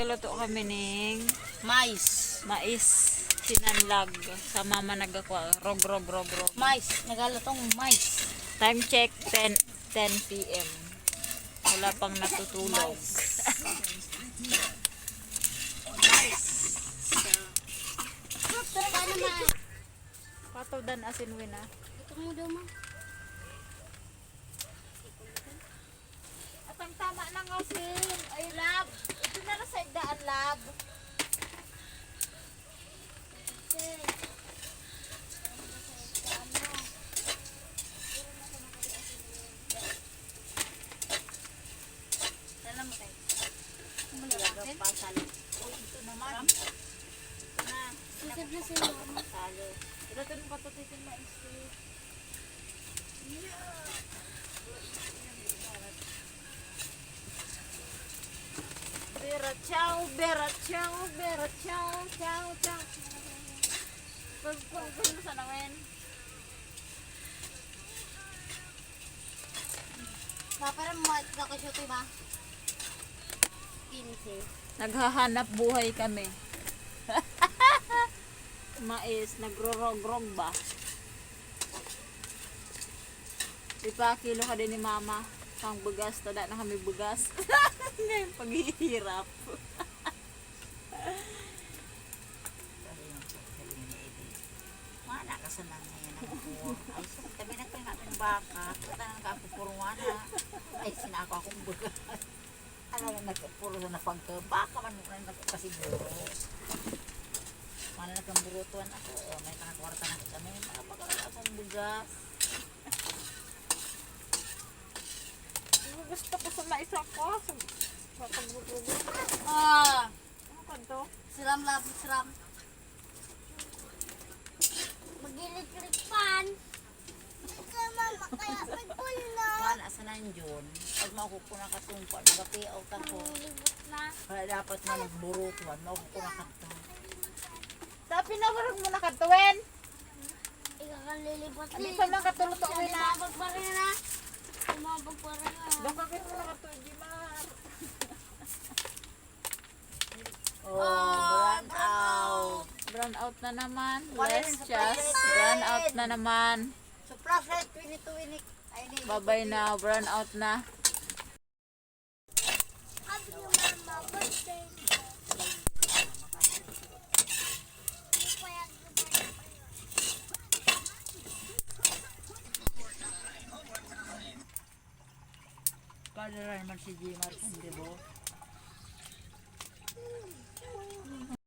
Luto kami ng Mais. mais sinanlag sa mama nagakwa. Rog, rog, rog, rog. Mais. Nagalutong mais. Time check 10 10 p.m. Wala pang natutulog. Paano ma? Pataw dan asin wina. Ito mo daw ma. At ang tama ng asin. Ay, lab. Ito na lang sa daan, lab. Alam mo tayo. Kumulaga pa salo. Uy, ito naman. Ito na. Susod na si mama. Salo. Ito din patutitin mais. Bera chow, bera chow, bera chow, chow, chow. Pag pag pag sa namin. Ma, parang mo ito ko siya ba? 15. Naghahanap buhay kami. Mais, nagrorog-rog ba? Ipa kilo ka din ni mama. Pang bugas, tada na kami bugas. Ngayon, paghihirap. Mana ka sa nang ngayon ang buwan. Ay, sa tabi na kayo natin baka. Punta na ka puro mana. Ay, sinako akong buga. Na nagpuro na napagka. Baka man na nagkasiguro. Mana na kang burutuan ako. O, may kanakwarta na kami. Mga pagkakala akong bugas. Gusto ko sa mais ako. Sa sa pagbubugo. Ah! Ano ka to? Siram lab, siram. Magilid-kilid pan. Ito mama, kaya pagpul na. Mana nandiyon. Pag makupo na katumpa. Nagapiaw ka ko. Na. Kaya dapat na nagburutuan. Makupo na katumpa. Sabi na warag mo nakatuwin. Ikakalilibot Ano sa mga katuluto ko na? Lumabag pa rin na. Lumabag pa rin na. Baka kita mo nakatuwin, Jimar. Oh, brown out. Brown out na naman. Let's just brown out na naman. So, flashlight, winit-winit. Babay na, brown out na. Kadaran man si Jimar, hindi mo.